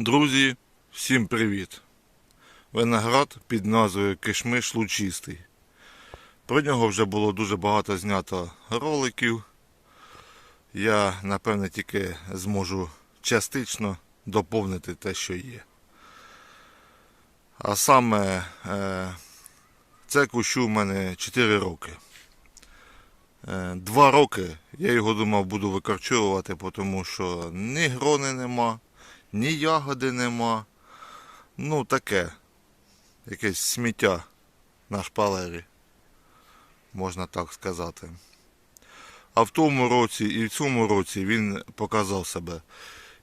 Друзі, всім привіт! Виноград під назвою Кишмиш Лучистий. Про нього вже було дуже багато знято роликів. Я, напевне, тільки зможу частично доповнити те, що є. А саме е, це кущу в мене 4 роки. Е, Два роки я його думав буду викорчовувати, тому що ні грони нема, ні ягоди нема. Ну таке. Якесь сміття на шпалері, можна так сказати. А в тому році і в цьому році він показав себе.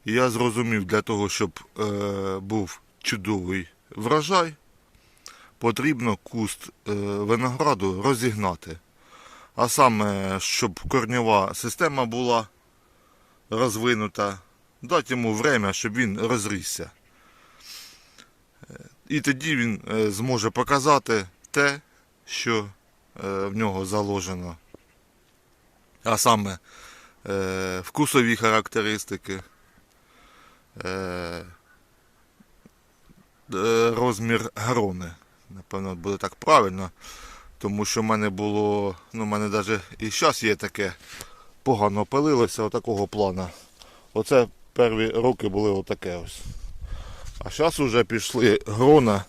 І я зрозумів, для того, щоб е, був чудовий врожай, потрібно куст е, винограду розігнати. А саме, щоб корнєва система була розвинута, дати йому время, щоб він розрісся. Е, І тоді він е, зможе показати те, що е, в нього заложено. А саме вкусові характеристики, розмір грони. Напевно, буде так правильно. Тому що в мене було, ну в мене навіть і зараз є таке погано пилилося отакого плана. Оце перві роки були отаке ось. А зараз вже пішли грона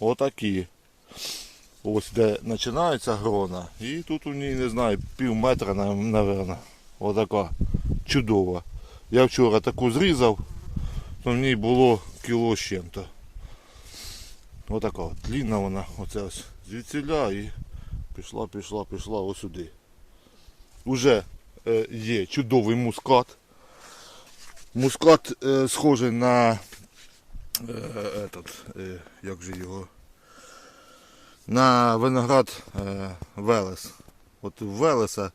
отакі. Ось де починається грона. І тут у ній, не знаю, пів метра, напевно. Отака чудова. Я вчора таку зрізав, то в ній було кіло з чим-то. Отака от, длінна вона, оце ось звідсіля і пішла, пішла, пішла ось сюди. Уже е, є чудовий мускат. Мускат е, схожий на е, этот, е, як же його, на виноград е, Велес. От у Велеса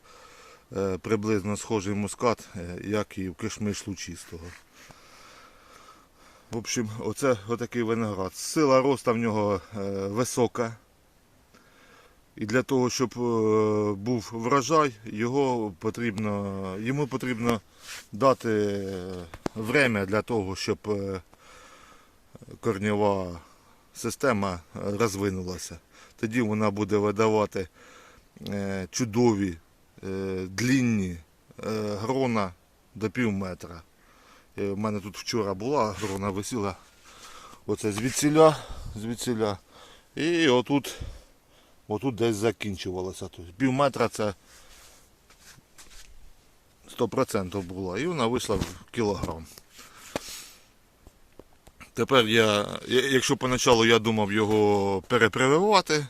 е, приблизно схожий мускат, е, як і в кишмиш лучистого. В общем, оце отакий виноград. Сила росту в нього е, висока. І для того, щоб е, був врожай, його потрібно, йому потрібно дати е, время для того, щоб е, корнєва система розвинулася. Тоді вона буде видавати чудові, длінні грона до пів метра. У мене тут вчора була грона висіла. Оце звідсіля, звідсіля. І отут, отут десь закінчувалося. Тобто пів метра це 100% було. І вона вийшла в кілограм. Тепер я, якщо поначалу я думав його перепрививати,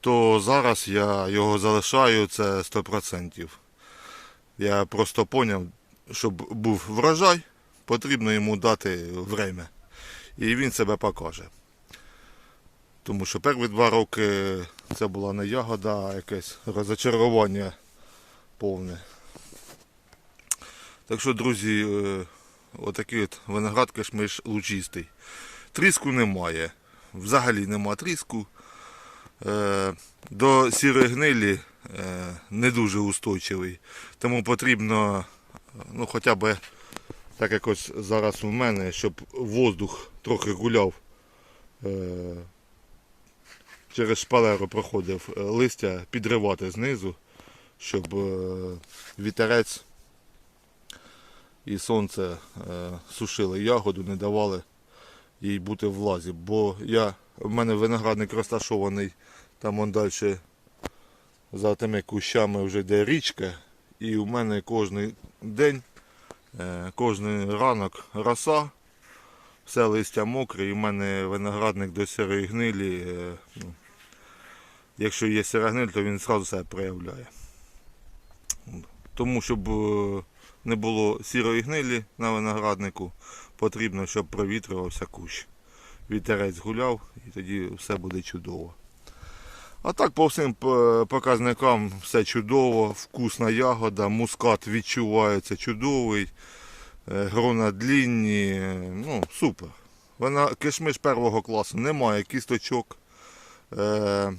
то зараз я його залишаю це 100%. Я просто зрозумів, щоб був врожай, потрібно йому дати время. І він себе покаже. Тому що перші два роки це була не ягода, а якесь розочарування повне. Так що, друзі, е, отакий от виноград кишмиш лучистий. Тріску немає. Взагалі нема тріску. Е, До сірої гнилі е, не дуже устойчивий. Тому потрібно ну, хоча б так якось зараз у мене, щоб воздух трохи гуляв. Через шпалеру проходив е, листя підривати знизу, щоб е, вітерець і сонце е, сушили ягоду, не давали їй бути в лазі. Бо я, в мене виноградник розташований там он далі за тими кущами вже йде річка. І у мене кожен день, кожен ранок роса, все листя мокре, і в мене виноградник до сірої гнилі. е, ну, Якщо є сіра гниль, то він одразу себе проявляє. Тому, щоб е, не було сірої гнилі на винограднику, потрібно, щоб провітрювався кущ. Вітерець гуляв і тоді все буде чудово. А так по всім е, показникам все чудово, вкусна ягода, мускат відчувається чудовий, грона длінні, е, ну супер. Вона кишмиш першого класу, немає кісточок. Е,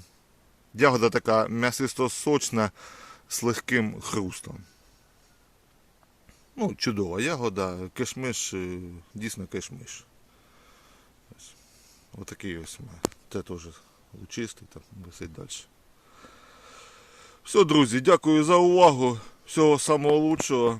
ягода така м'ясисто сочна з легким хрустом. Ну, чудова ягода, кишмиш, е, дійсно кишмиш. Ось. Отакий ось мене. Це теж лучистий, там висить далі. Все, друзі, дякую за увагу. Всього самого лучшого.